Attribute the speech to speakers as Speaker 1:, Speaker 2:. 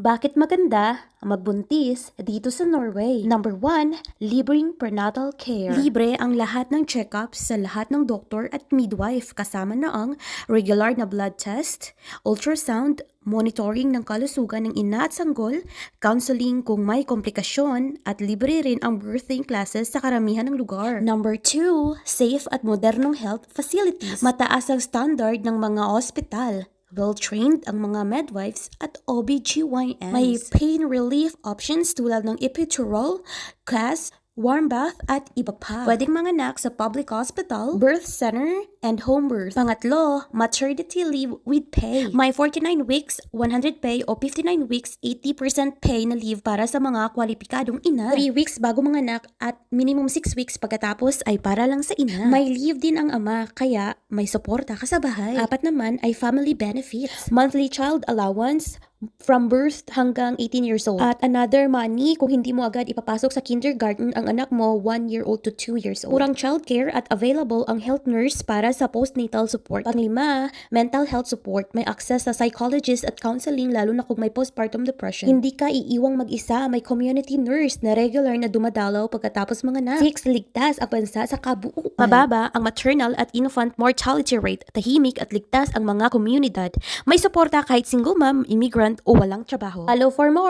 Speaker 1: Bakit maganda ang magbuntis dito sa Norway? Number one, libreng prenatal care. Libre ang lahat ng check-ups sa lahat ng doktor at midwife kasama na ang regular na blood test, ultrasound, monitoring ng kalusugan ng ina at sanggol, counseling kung may komplikasyon, at libre rin ang birthing classes sa karamihan ng lugar. Number two, safe at modernong health facilities. Mataas ang standard ng mga ospital. Well-trained ang mga midwives at OBGYNs. May pain relief options tulad ng epidural, CAS, warm bath at iba pa. Pwedeng manganak sa public hospital, birth center, and home birth. Pangatlo, maternity leave with pay. May 49 weeks, 100 pay o 59 weeks, 80% pay na leave para sa mga kwalipikadong ina. 3 weeks bago manganak at minimum 6 weeks pagkatapos ay para lang sa ina. May leave din ang ama, kaya may suporta ka sa bahay. Apat naman ay family benefits. Monthly child allowance, from birth hanggang 18 years old. At another money kung hindi mo agad ipapasok sa kindergarten ang anak mo 1 year old to 2 years old. Kurang childcare at available ang health nurse para sa postnatal support. Panglima, mental health support. May access sa psychologist at counseling lalo na kung may postpartum depression. Hindi ka iiwang mag-isa. May community nurse na regular na dumadalaw pagkatapos mga anak. Six, ligtas ang bansa sa kabuuan. Mababa ang maternal at infant mortality rate. Tahimik at ligtas ang mga komunidad. May suporta kahit single mom, immigrant o walang trabaho. Follow for more!